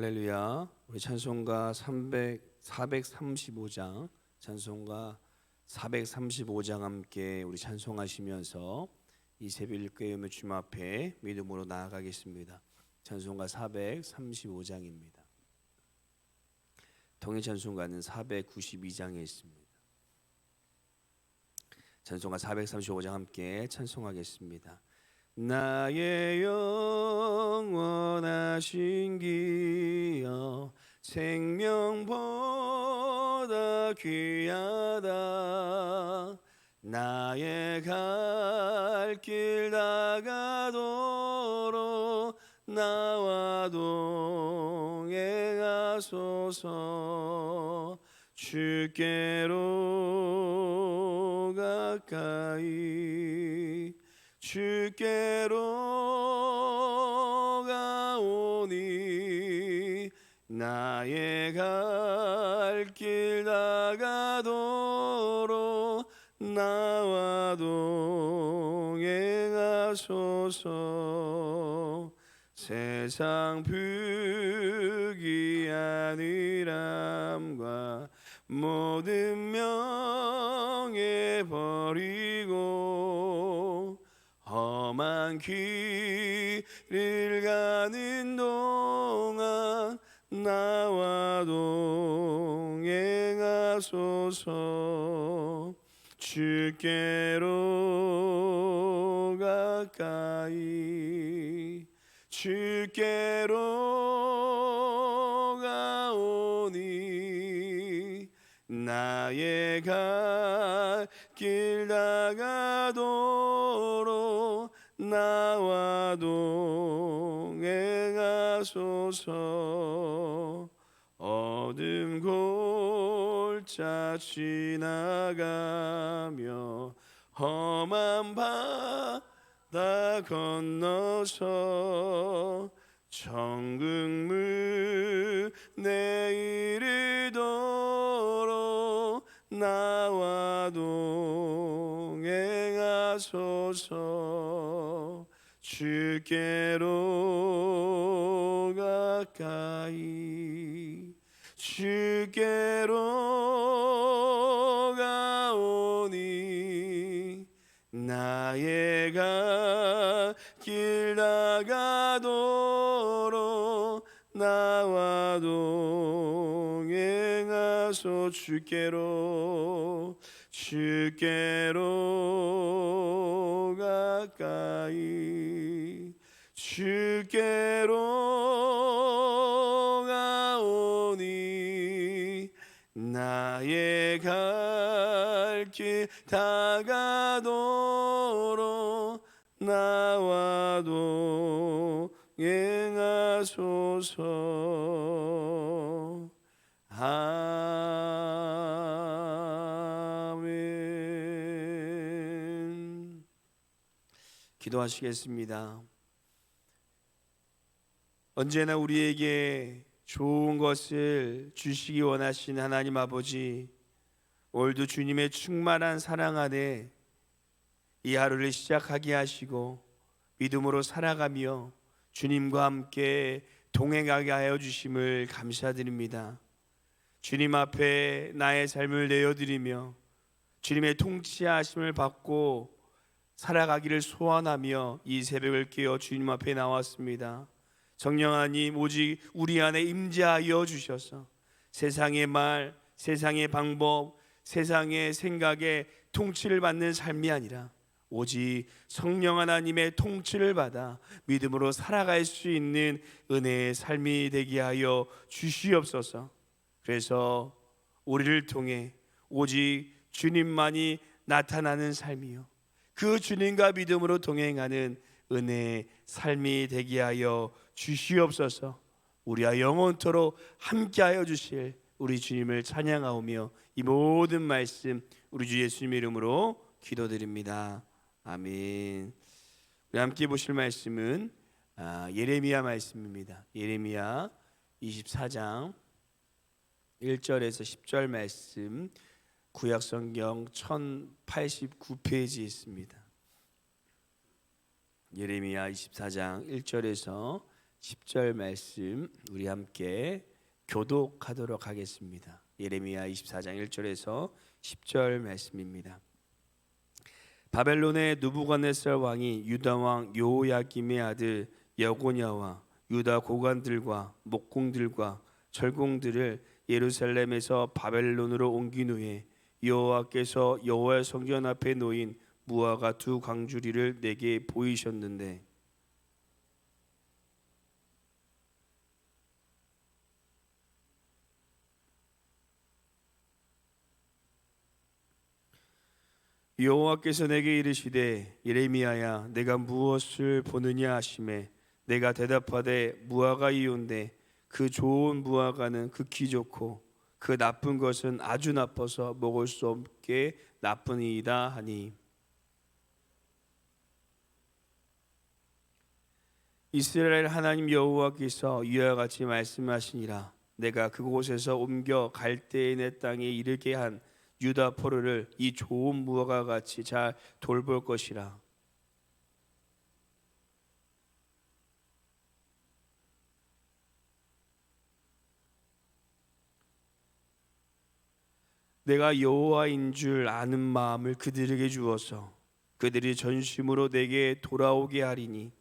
할렐루야. 우리 찬송가 300 435장 찬송가 435장 함께 우리 찬송하시면서 이 새벽 깨우며 주님 앞에 믿음으로 나아가겠습니다. 찬송가 435장입니다. 통일 찬송가는 492장에 있습니다. 찬송가 435장 함께 찬송하겠습니다. 나의 영원하신 기여 생명보다 귀하다. 나의 갈길 다가도록 나와 동행하소서. 주께로 가까이 주께로 가오니 나의 갈길 다가도록 나와 동행하소서. 세상 부귀한 이람과 모든 명예 버리 험한 길을 가는 동안 나와 동행하소서. 주께로 가까이 주께로 가오니 나의 갈길 다가도록 나와 동행하소서. 어둠 골짜 지나가며 험한 바다 건너서 천국물 내 이르도록 나와 동행하소서 주께로 가까이 주께로 가오니 나의 갈길 다가도록 나와 동 행하소 주께로 주께로 가까이 주께로 가오니 나의 갈길 다가도록 나와 동행하소서 기도하시겠습니다. 언제나 우리에게 좋은 것을 주시기 원하신 하나님 아버지, 오늘도 주님의 충만한 사랑 안에 이 하루를 시작하게 하시고 믿음으로 살아가며 주님과 함께 동행하게 하여 주심을 감사드립니다. 주님 앞에 나의 삶을 내어드리며 주님의 통치하심을 받고 살아가기를 소원하며 이 새벽을 깨어 주님 앞에 나왔습니다. 성령 하나님 오직 우리 안에 임재하여 주셔서 세상의 말, 세상의 방법, 세상의 생각에 통치를 받는 삶이 아니라 오직 성령 하나님의 통치를 받아 믿음으로 살아갈 수 있는 은혜의 삶이 되게 하여 주시옵소서. 그래서 우리를 통해 오직 주님만이 나타나는 삶이요. 그 주님과 믿음으로 동행하는 은혜의 삶이 되게 하여 주시옵소서. 우리와 영원토록 함께하여 주실 우리 주님을 찬양하오며 이 모든 말씀 우리 주 예수님 이름으로 기도드립니다. 아멘. 우리 함께 보실 말씀은 아, 예레미야 말씀입니다. 예레미야 24장 1절에서 10절 말씀 구약 성경 1089페이지에 있습니다. 예레미야 24장 1절에서 10절 말씀 우리 함께 교독하도록 하겠습니다. 예레미야 24장 1절에서 10절 말씀입니다. 바벨론의 누부갓네살 왕이 유다 왕 요야김의 아들 여고냐와 유다 고관들과 목공들과 철공들을 예루살렘에서 바벨론으로 옮긴 후에 여호와께서 여호와의 성전 앞에 놓인 무화과 두 광주리를 내게 보이셨는데 여호와께서 내게 이르시되 예레미야야 내가 무엇을 보느냐 하심에 내가 대답하되 무화과 이온데 그 좋은 무화과는 극히 좋고 그 나쁜 것은 아주 나빠서 먹을 수 없게 나쁘니이다 하니. 이스라엘 하나님 여호와께서 이와 같이 말씀하시니라. 내가 그곳에서 옮겨 갈대의 내 땅에 이르게 한 유다 포로를 이 좋은 무화과 같이 잘 돌볼 것이라 내가 여호와인 줄 아는 마음을 그들에게 주어서 그들이 전심으로 내게 돌아오게 하리니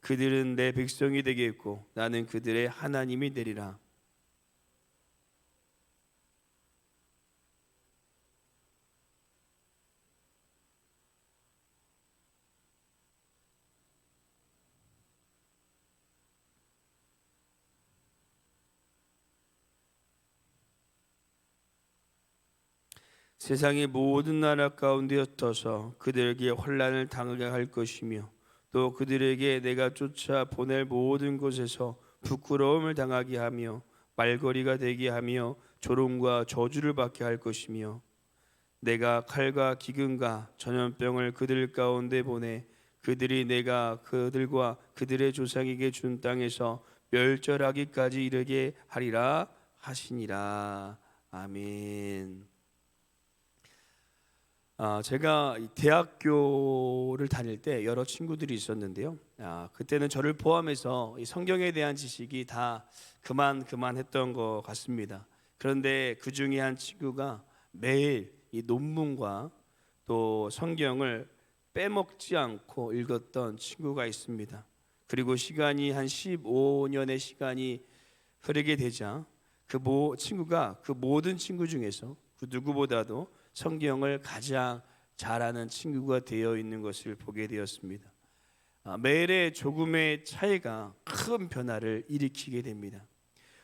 그들은 내 백성이 되겠고 나는 그들의 하나님이 되리라 세상의 모든 나라 가운데 흩어서 그들에게 혼란을 당하게 할 것이며 또 그들에게 내가 쫓아 보낼 모든 곳에서 부끄러움을 당하게 하며 말거리가 되게 하며 조롱과 저주를 받게 할 것이며 내가 칼과 기근과 전염병을 그들 가운데 보내 그들이 내가 그들과 그들의 조상에게 준 땅에서 멸절하기까지 이르게 하리라 하시니라 아멘. 아, 제가 이 대학교를 다닐 때 여러 친구들이 있었는데요. 아, 그때는 저를 포함해서 이 성경에 대한 지식이 다 그만 그만했던 것 같습니다. 그런데 그 중에 한 친구가 매일 이 논문과 또 성경을 빼먹지 않고 읽었던 친구가 있습니다. 그리고 시간이 한 15년의 시간이 흐르게 되자 그 모, 친구가 그 모든 친구 중에서 그 누구보다도 성경을 가장 잘하는 친구가 되어 있는 것을 보게 되었습니다. 아, 매일의 조금의 차이가 큰 변화를 일으키게 됩니다.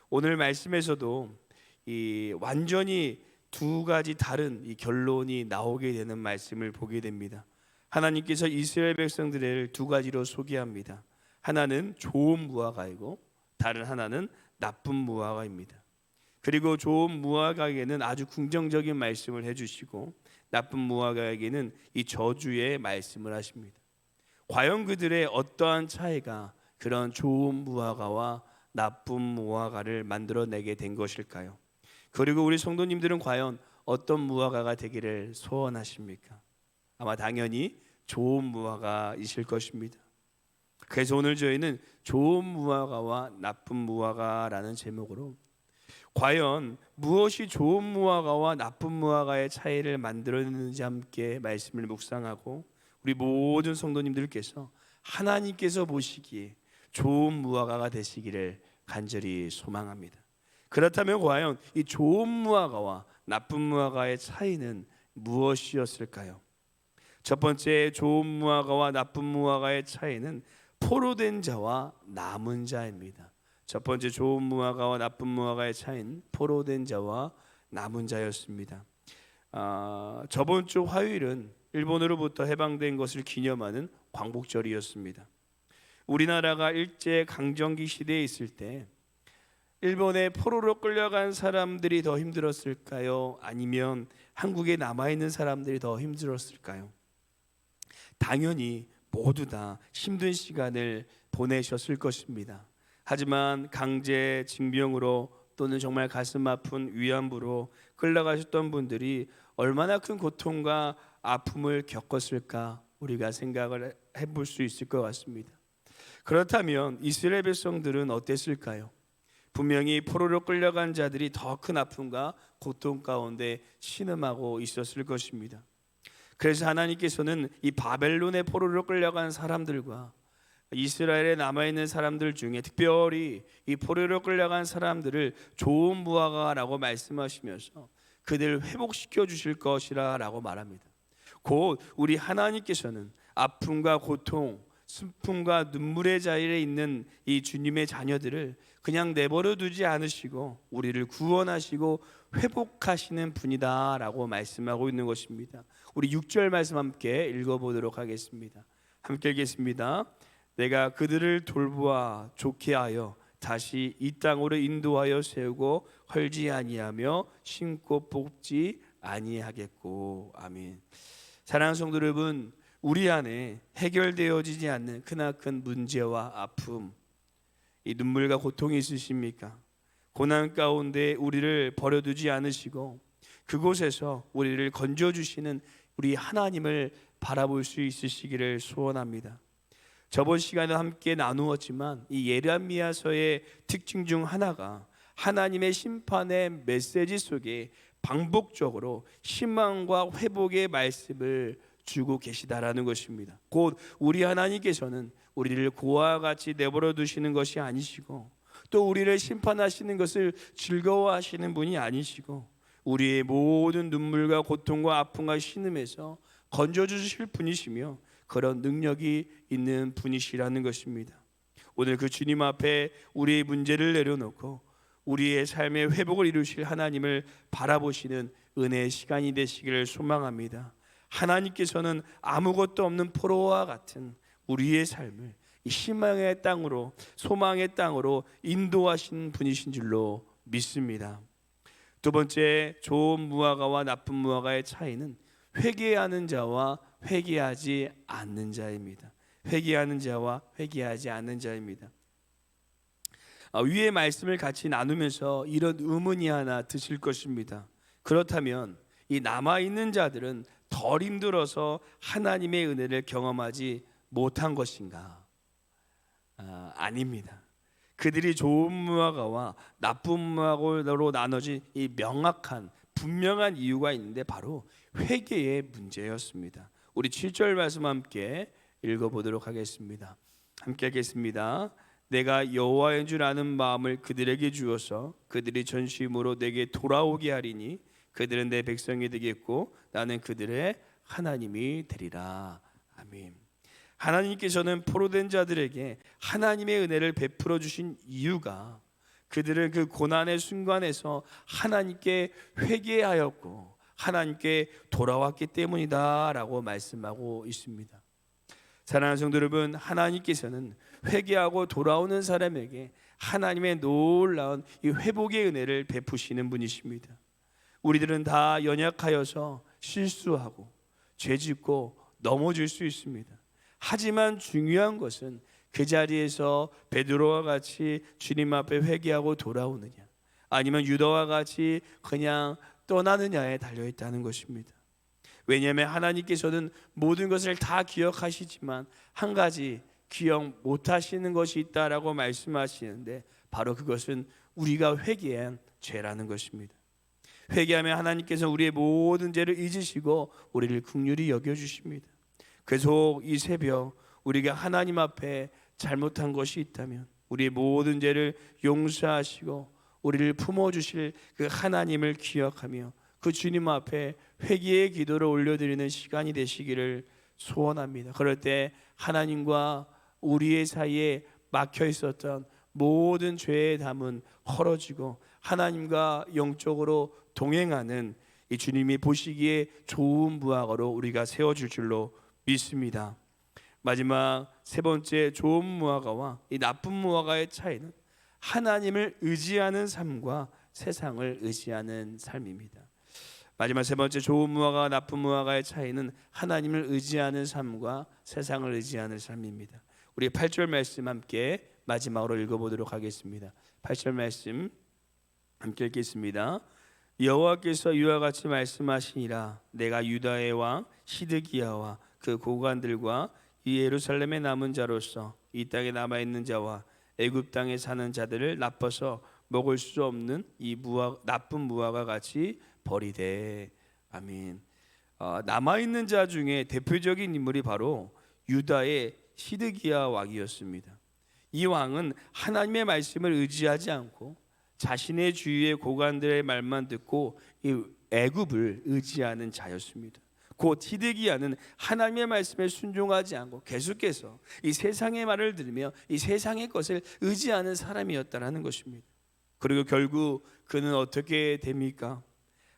오늘 말씀에서도 이 완전히 두 가지 다른 이 결론이 나오게 되는 말씀을 보게 됩니다. 하나님께서 이스라엘 백성들을 두 가지로 소개합니다. 하나는 좋은 무화과이고 다른 하나는 나쁜 무화과입니다. 그리고 좋은 무화과에게는 아주 긍정적인 말씀을 해주시고 나쁜 무화과에게는 이 저주의 말씀을 하십니다. 과연 그들의 어떠한 차이가 그런 좋은 무화과와 나쁜 무화과를 만들어내게 된 것일까요? 그리고 우리 성도님들은 과연 어떤 무화과가 되기를 소원하십니까? 아마 당연히 좋은 무화과이실 것입니다. 그래서 오늘 저희는 좋은 무화과와 나쁜 무화과라는 제목으로 과연 무엇이 좋은 무화과와 나쁜 무화과의 차이를 만들어내는지 함께 말씀을 묵상하고 우리 모든 성도님들께서 하나님께서 보시기에 좋은 무화과가 되시기를 간절히 소망합니다. 그렇다면 과연 이 좋은 무화과와 나쁜 무화과의 차이는 무엇이었을까요? 첫 번째 좋은 무화과와 나쁜 무화과의 차이는 포로된 자와 남은 자입니다. 첫 번째 좋은 무화과와 나쁜 무화과의 차이는 포로된 자와 남은 자였습니다. 아, 저번 주 화요일은 일본으로부터 해방된 것을 기념하는 광복절이었습니다. 우리나라가 일제 강점기 시대에 있을 때 일본의 포로로 끌려간 사람들이 더 힘들었을까요? 아니면 한국에 남아 있는 사람들이 더 힘들었을까요? 당연히 모두 다 힘든 시간을 보내셨을 것입니다. 하지만 강제 징병으로 또는 정말 가슴 아픈 위안부로 끌려가셨던 분들이 얼마나 큰 고통과 아픔을 겪었을까 우리가 생각을 해볼 수 있을 것 같습니다. 그렇다면 이스라엘 백성들은 어땠을까요? 분명히 포로로 끌려간 자들이 더 큰 아픔과 고통 가운데 신음하고 있었을 것입니다. 그래서 하나님께서는 이 바벨론의 포로로 끌려간 사람들과 이스라엘에 남아 있는 사람들 중에 특별히 이 포로로 끌려간 사람들을 좋은 무화과라고 말씀하시면서 그들을 회복시켜 주실 것이라라고 말합니다. 곧 우리 하나님께서는 아픔과 고통, 슬픔과 눈물의 자리에 있는 이 주님의 자녀들을 그냥 내버려 두지 않으시고 우리를 구원하시고 회복하시는 분이다라고 말씀하고 있는 것입니다. 우리 6절 말씀 함께 읽어 보도록 하겠습니다. 함께 읽겠습니다. 내가 그들을 돌보아 좋게 하여 다시 이 땅으로 인도하여 세우고 헐지 아니하며 심고 뽑지 아니하겠고 아멘. 사랑하는 성도 여러분, 우리 안에 해결되어지지 않는 크나큰 문제와 아픔, 이 눈물과 고통이 있으십니까? 고난 가운데 우리를 버려두지 않으시고 그곳에서 우리를 건져 주시는 우리 하나님을 바라볼 수 있으시기를 소원합니다. 저번 시간에 함께 나누었지만 이 예레미야서의 특징 중 하나가 하나님의 심판의 메시지 속에 반복적으로 희망과 회복의 말씀을 주고 계시다라는 것입니다. 곧 우리 하나님께서는 우리를 고와 같이 내버려 두시는 것이 아니시고 또 우리를 심판하시는 것을 즐거워하시는 분이 아니시고 우리의 모든 눈물과 고통과 아픔과 신음에서 건져 주실 분이시며 그런 능력이 있는 분이시라는 것입니다. 오늘 그 주님 앞에 우리의 문제를 내려놓고 우리의 삶의 회복을 이루실 하나님을 바라보시는 은혜의 시간이 되시기를 소망합니다. 하나님께서는 아무것도 없는 포로와 같은 우리의 삶을 이 희망의 땅으로 소망의 땅으로 인도하신 분이신 줄로 믿습니다. 두 번째 좋은 무화과와 나쁜 무화과의 차이는 회개하는 자와 회개하지 않는 자입니다. 회개하는 자와 회개하지 않는 자입니다. 아, 위의 말씀을 같이 나누면서 이런 의문이 하나 드실 것입니다. 그렇다면 이 남아 있는 자들은 덜 힘들어서 하나님의 은혜를 경험하지 못한 것인가? 아, 아닙니다. 그들이 좋은 무화과와 나쁜 무화과로 나눠진 이 명확한 분명한 이유가 있는데 바로 회개의 문제였습니다. 우리 7절 말씀 함께 읽어 보도록 하겠습니다. 함께 하겠습니다. 내가 여호와인 줄 아는 마음을 그들에게 주어서 그들이 전심으로 내게 돌아오게 하리니 그들은 내 백성이 되겠고 나는 그들의 하나님이 되리라. 아멘. 하나님께서는 포로된 자들에게 하나님의 은혜를 베풀어 주신 이유가 그들은 그 고난의 순간에서 하나님께 회개하였고 하나님께 돌아왔기 때문이다라고 말씀하고 있습니다. 사랑하는 성도 여러분, 하나님께서는 회개하고 돌아오는 사람에게 하나님의 놀라운 이 회복의 은혜를 베푸시는 분이십니다. 우리들은 다 연약하여서 실수하고 죄짓고 넘어질 수 있습니다. 하지만 중요한 것은 그 자리에서 베드로와 같이 주님 앞에 회개하고 돌아오느냐 아니면 유다와 같이 그냥 떠나느냐에 달려 있다는 것입니다. 왜냐하면 하나님께서는 모든 것을 다 기억하시지만 한 가지 기억 못 하시는 것이 있다라고 말씀하시는데 바로 그것은 우리가 회개한 죄라는 것입니다. 회개하면 하나님께서 우리의 모든 죄를 잊으시고 우리를 긍휼히 여겨 주십니다. 계속 이 새벽 우리가 하나님 앞에 잘못한 것이 있다면 우리의 모든 죄를 용서하시고 우리를 품어 주실 그 하나님을 기억하며 그 주님 앞에 회개의 기도를 올려드리는 시간이 되시기를 소원합니다. 그럴 때 하나님과 우리의 사이에 막혀 있었던 모든 죄의 담은 헐어지고 하나님과 영적으로 동행하는 이 주님이 보시기에 좋은 무화과로 우리가 세워줄 줄로 믿습니다. 마지막 세 번째 좋은 무화과와 이 나쁜 무화과의 차이는 하나님을 의지하는 삶과 세상을 의지하는 삶입니다. 마지막 세 번째 좋은 무화과 나쁜 무화과의 차이는 하나님을 의지하는 삶과 세상을 의지하는 삶입니다. 우리 8절 말씀 함께 마지막으로 읽어보도록 하겠습니다. 8절 말씀 함께 읽겠습니다. 여호와께서 이와 같이 말씀하시니라 내가 유다의 왕 시드기야와 그 고관들과 이 예루살렘에 남은 자로서 이 땅에 남아 있는 자와 애굽 땅에 사는 자들을 나빠서 먹을 수 없는 이 무화 나쁜 무화과 같이 버리되 아멘. 어, 남아 있는 자 중에 대표적인 인물이 바로 유다의 시드기야 왕이었습니다. 이 왕은 하나님의 말씀을 의지하지 않고 자신의 주위의 고관들의 말만 듣고 이 애굽을 의지하는 자였습니다. 곧 히드기야는 하나님의 말씀에 순종하지 않고 계속해서 이 세상의 말을 들으며 이 세상의 것을 의지하는 사람이었다라는 것입니다. 그리고 결국 그는 어떻게 됩니까?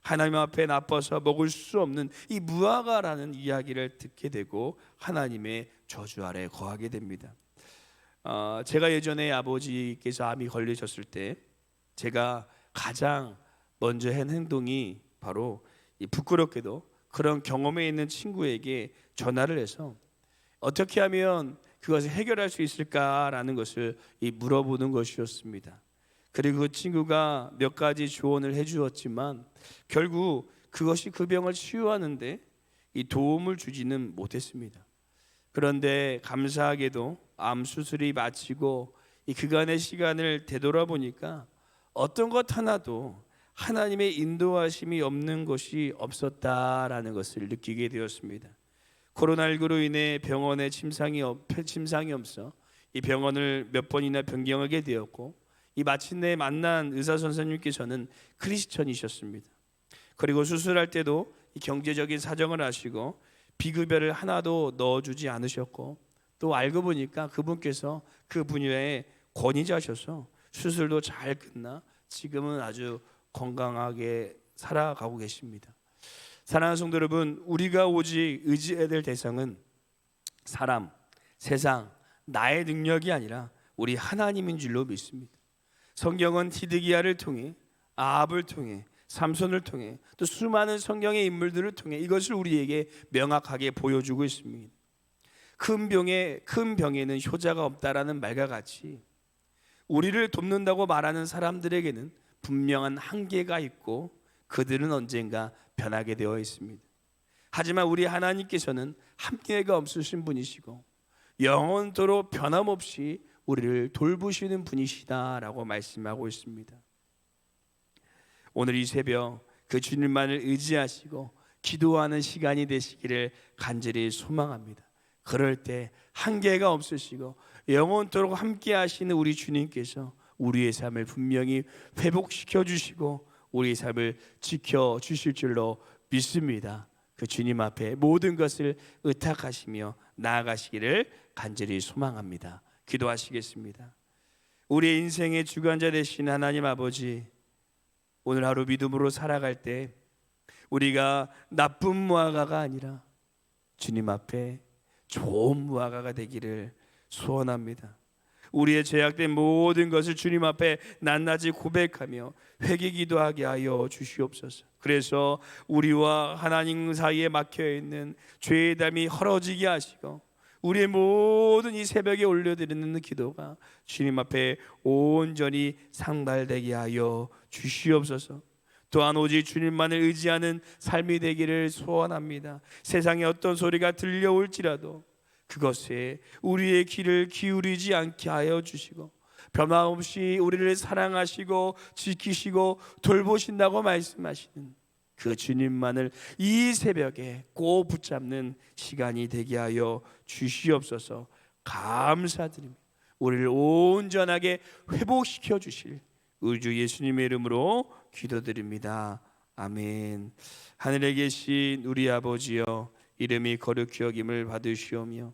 하나님 앞에 나빠서 먹을 수 없는 이 무화과라는 이야기를 듣게 되고 하나님의 저주 아래 거하게 됩니다. 어, 제가 예전에 아버지께서 암이 걸리셨을 때 제가 가장 먼저 한 행동이 바로 이 부끄럽게도 그런 경험에 있는 친구에게 전화를 해서 어떻게 하면 그것을 해결할 수 있을까라는 것을 이 물어보는 것이었습니다. 그리고 그 친구가 몇 가지 조언을 해주었지만 결국 그것이 그 병을 치유하는데 이 도움을 주지는 못했습니다. 그런데 감사하게도 암 수술이 마치고 이 그간의 시간을 되돌아보니까 어떤 것 하나도 하나님의 인도하심이 없는 것이 없었다라는 것을 느끼게 되었습니다. 코로나19로 인해 병원에 침상이 없, 침상이 없어 이 병원을 몇 번이나 변경하게 되었고 이 마침내 만난 의사 선생님께서는 크리스천이셨습니다. 그리고 수술할 때도 이 경제적인 사정을 아시고 비급여를 하나도 넣어주지 않으셨고 또 알고 보니까 그분께서 그 분야의 권위자셔서 수술도 잘 끝나 지금은 아주 건강하게 살아가고 계십니다. 사랑하는 성도 여러분, 우리가 오직 의지해야 될 대상은 사람, 세상, 나의 능력이 아니라 우리 하나님인 줄로 믿습니다. 성경은 히드기야를 통해 아합을 통해 삼손을 통해 또 수많은 성경의 인물들을 통해 이것을 우리에게 명확하게 보여주고 있습니다. 큰 병에 큰 병에는 효자가 없다라는 말과 같이 우리를 돕는다고 말하는 사람들에게는 분명한 한계가 있고 그들은 언젠가 변하게 되어 있습니다. 하지만 우리 하나님께서는 한계가 없으신 분이시고 영원토록 변함없이 우리를 돌보시는 분이시다라고 말씀하고 있습니다. 오늘 이 새벽 그 주님만을 의지하시고 기도하는 시간이 되시기를 간절히 소망합니다. 그럴 때 한계가 없으시고 영원토록 함께 하시는 우리 주님께서 우리의 삶을 분명히 회복시켜 주시고 우리의 삶을 지켜 주실 줄로 믿습니다. 그 주님 앞에 모든 것을 의탁하시며 나아가시기를 간절히 소망합니다. 기도하시겠습니다. 우리의 인생의 주관자 되신 하나님 아버지 오늘 하루 믿음으로 살아갈 때 우리가 나쁜 무화과가 아니라 주님 앞에 좋은 무화과가 되기를 소원합니다. 우리의 죄악된 모든 것을 주님 앞에 낱낱이 고백하며 회개 기도하게 하여 주시옵소서. 그래서 우리와 하나님 사이에 막혀 있는 죄의 담이 헐어지게 하시고 우리의 모든 이 새벽에 올려드리는 기도가 주님 앞에 온전히 상달되게 하여 주시옵소서. 또한 오직 주님만을 의지하는 삶이 되기를 소원합니다. 세상에 어떤 소리가 들려올지라도 그것에 우리의 귀를 기울이지 않게 하여 주시고 변함없이 우리를 사랑하시고 지키시고 돌보신다고 말씀하시는 그 주님만을 이 새벽에 꼭 붙잡는 시간이 되게 하여 주시옵소서 감사드립니다. 우리를 온전하게 회복시켜 주실 우주 예수님의 이름으로 기도드립니다. 아멘. 하늘에 계신 우리 아버지여 이름이 거룩히 여김을 받으시오며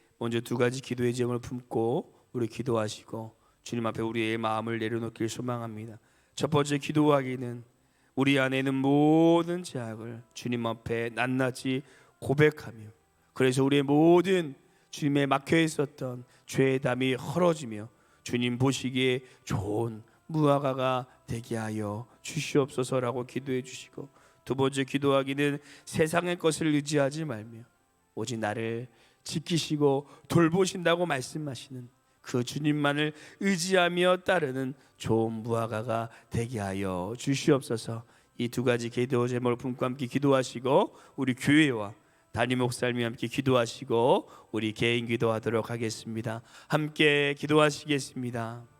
먼저 두 가지 기도의 제목을 품고 우리 기도하시고 주님 앞에 우리의 마음을 내려놓길 소망합니다. 첫 번째 기도하기는 우리 안에 있는 모든 죄악을 주님 앞에 낱낱이 고백하며 그래서 우리의 모든 주님의 막혀 있었던 죄의 담이 헐어지며 주님 보시기에 좋은 무화과가 되게 하여 주시옵소서라고 기도해 주시고 두 번째 기도하기는 세상의 것을 의지하지 말며 오직 나를 지키시고 돌보신다고 말씀하시는 그 주님만을 의지하며 따르는 좋은 무화과가 되게 하여 주시옵소서. 이 두 가지 기도 제목을 품고 함께 기도하시고 우리 교회와 담임 목사님이 함께 기도하시고 우리 개인 기도하도록 하겠습니다. 함께 기도하시겠습니다.